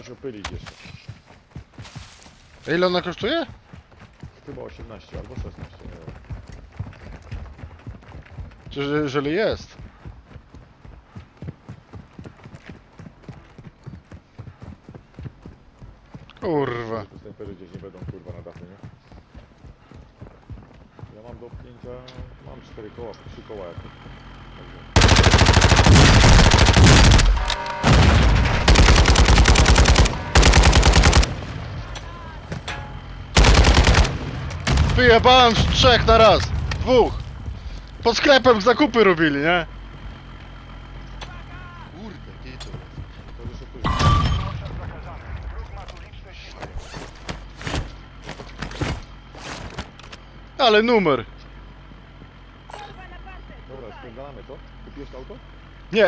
Musimy pylić jeszcze. Ile ona kosztuje? Chyba 18 albo 16, nie wiem. Czy że- jeżeli jest? Kurwa. Tu snajperzy gdzieś nie będą kurwa na dachu, nie? Ja mam do pchnięcia, mam 4 koła, 3 koła jakieś. Wyjebałem z trzech na raz. Dwóch. Pod sklepem zakupy robili, nie? Kurde, gdzie to jest? To Ale numer. Dobra, spędzamy to? Kupiłeś to auto? Nie.